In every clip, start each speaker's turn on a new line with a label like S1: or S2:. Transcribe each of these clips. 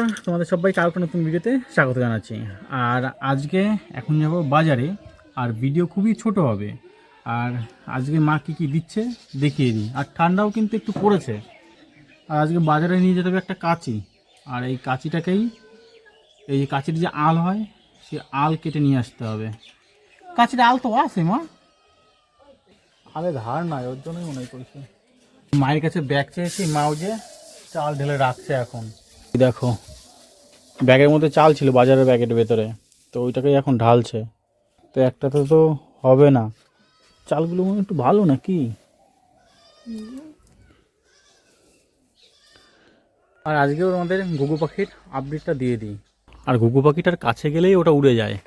S1: বন্ধুরা তোমাদের সবাইকে আরও একটা নতুন ভিডিওতে স্বাগত জানাচ্ছি। আর আজকে এখন যাব বাজারে আর ভিডিও খুবই ছোট হবে। আর আজকে মা কী কী দিচ্ছে দেখিয়ে দিই। আর ঠান্ডাও কিন্তু একটু পড়েছে। আর আজকে বাজারে নিয়ে যেতে হবে একটা কাঁচি। আর এই কাঁচিটাকেই এই যে কাঁচির যে আল হয় সে আল কেটে নিয়ে আসতে হবে। কাঁচির আল তো আছে মা। আলে ধার নাই ওর জন্যই মনে করছে। মায়ের কাছে ব্যাগ চেয়েছি মাও যে চাল ঢেলে রাখছে এখন। দেখো ব্যাগের মধ্যে চাল ছিল বাজারের ব্যাগের ভেতরে। তো ওইটাকেই এখন ঢালছে। তো একটাতে তো হবে না। চালগুলো মনে একটু ভালো নাকি? আর আজকেও আমাদের ঘুঘু পাখির আপডেটটা দিয়ে দিই। আর ঘুঘু পাখিটার কাছে গেলেই ওটা উড়ে যায়।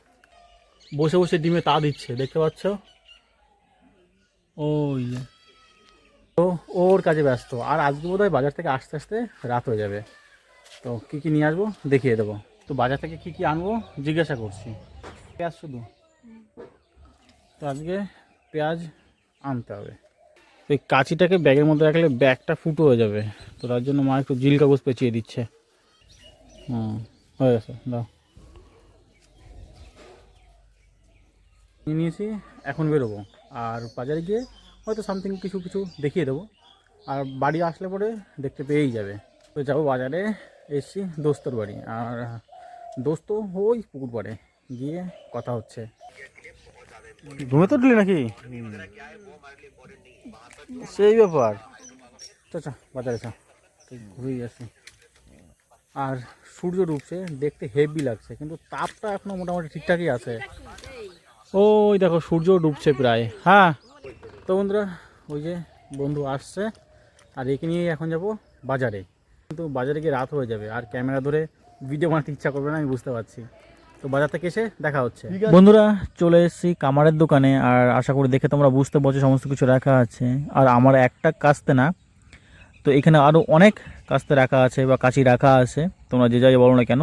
S1: বসে বসে ডিমে তা দিচ্ছে দেখতে পাচ্ছ? ওই তো ওর কাজে ব্যস্ত। আর আজকে বোধহয় বাজার থেকে আস্তে আস্তে রাত হয়ে যাবে। তো কী কী নিয়ে আসব? দেখিয়ে দেবো। তো বাজার থেকে কী কী আনব? জিজ্ঞাসা করছি। পেঁয়াজ শুধু? তো আজকে পেঁয়াজ আনতে হবে। তো এই কাঁচিটাকে ব্যাগের মধ্যে রাখলে ব্যাগটা ফুটো হয়ে যাবে। তো তার জন্য মা একটু জিল কাগজ পেঁচিয়ে দিচ্ছে। হুম, হয়ে গেছে, দাও। নিয়ে নিয়েছি, এখন বেরোবো। আর বাজারে গিয়ে হয়তো সামথিং কিছু কিছু দেখিয়ে দেবো। আর বাড়ি আসলে পরে দেখতে পেয়েই যাবে। তো যাব বাজারে। এসছি দোস্তর বাড়ি। আর দোস্ত ওই পুকুর পাড়ে গিয়ে কথা হচ্ছে। ঘুমে তো উঠলি নাকি? সেই ব্যাপার। তো চা বাজারে চা। ঘুরেই আসি। আর সূর্য ডুবছে দেখতে হেভি লাগছে কিন্তু তাপটা এখনও মোটামুটি ঠিকঠাকই আছে। ওই দেখো সূর্য ডুবছে প্রায়। হ্যাঁ। তো বন্ধুরা ওই যে বন্ধু আসছে আর একে নিয়েই এখন যাব বাজারে। কিন্তু বাজারে গিয়ে রাত হয়ে যাবে আর ক্যামেরা ধরে ভিডিও বানাতে ইচ্ছা করবে না আমি বুঝতে পারছি। তো বাজার থেকে এসে দেখা হচ্ছে। বন্ধুরা চলে এসেছি কামারের দোকানে আর আশা করি দেখে তোমরা বুঝতে পারছ সমস্ত কিছু রাখা আছে। আর আমার একটা কাস্তে না তো এখানে আরও অনেক কাস্তে রাখা আছে বা কাঁচি রাখা আছে। তোমরা যে যাই বলো না কেন।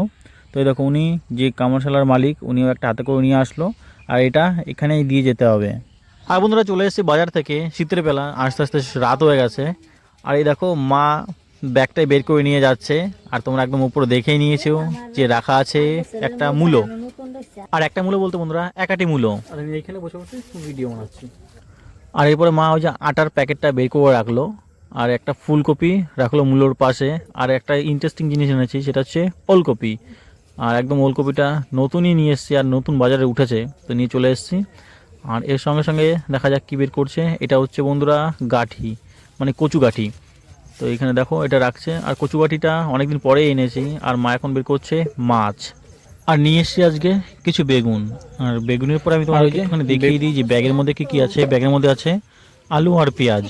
S1: তো এই দেখো উনি যে কামারশালার মালিক উনিও একটা হাতে করে নিয়ে আসলো। আর এটা এখানেই দিয়ে যেতে হবে। আর বন্ধুরা চলে এসেছি বাজার থেকে শীতের বেলা আস্তে আস্তে রাত হয়ে গেছে। আর এই দেখো মা ব্যাগটাই বের করে নিয়ে যাচ্ছে। আর তোমরা একদম উপরে দেখেই নিয়েছো যে রাখা আছে একটা মূলো। আর একটা মূলো বলতে বন্ধুরা একাটি মূলো। আর আমি এইখানে বসে বসে ভিডিও বানাচ্ছি। আর এরপরে মা ওই যে আটার প্যাকেটটা বের করে রাখল। আর একটা ফুলকপি রাখল মূলোর পাশে। আর একটা ইন্টারেস্টিং জিনিস এনেছি সেটা হচ্ছে ওলকপি। আর একদম ওলকপিটা নতুনই নিয়ে এসেছি আর নতুন বাজারে উঠেছে তো নিয়ে চলে এসেছি। আর এর সঙ্গে সঙ্গে দেখা যাক কী বের করছে। এটা হচ্ছে বন্ধুরা গাঠি মানে কচু গাঠি তো এখানে দেখো এটা রাখছে। আর কচুবাটিটা অনেকদিন পরে এনেছি। আর মা এখন বের করছে মাছ। আর নিয়ে এসেছি আজকে কিছু বেগুন। আর বেগুনের পরে আমি তোমাদেরকে এখানে দেখিয়ে দিই যে ব্যাগের মধ্যে কি কি আছে। ব্যাগের মধ্যে আছে আলু আর পেঁয়াজ।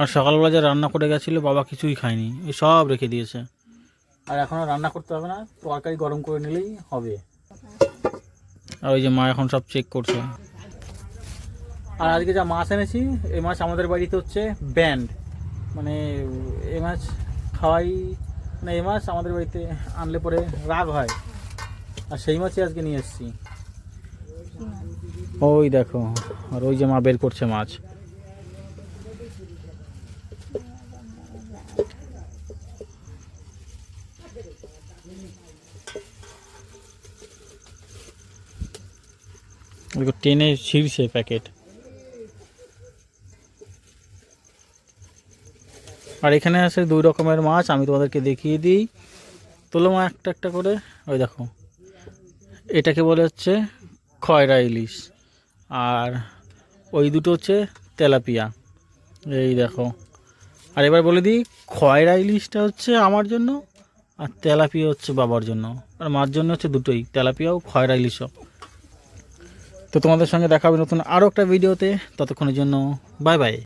S1: আর সকালবেলা যা রান্না করে গেছিল বাবা কিছুই খায়নি। এই সব রেখে দিয়েছে। আর এখন আর রান্না করতে হবে না। তরকারি গরম করে নিলেই হবে। আর ওই যে মা এখন সব চেক করছে। আর আজকে যা মাছ এনেছি এই মাছ আমাদের বাড়িতে হচ্ছে ব্যান্ড। মানে এই মাছ খাওয়াই মানে এই মাছ আমাদের বাড়িতে আনলে পরে রাগ হয়। আর সেই মাছই আজকে নিয়ে এসেছি। ওই দেখো, আর ওই যে মা বের করছে মাছ। টেনে ছিঁড়ছে প্যাকেট। আর এখানে আছে দুই রকমের মাছ, আমি তোমাদেরকে দেখিয়ে দিই। তোলো মা একটা একটা করে, ওই দেখো। এটাকে বলে হচ্ছে খয়রা ইলিশ। আর ওই দুটো হচ্ছে তেলাপিয়া। এই দেখো। আর এবার বলে দিই, খয়রা ইলিশটা হচ্ছে আমার জন্য আর তেলাপিয়া হচ্ছে বাবার জন্য। আর মার জন্য হচ্ছে দুটোই তেলাপিয়াও খয়রা ইলিশও। তো তোমাদের সঙ্গে দেখা হবে নতুন আরও একটা ভিডিওতে। ততক্ষণের জন্য, বাই বাই।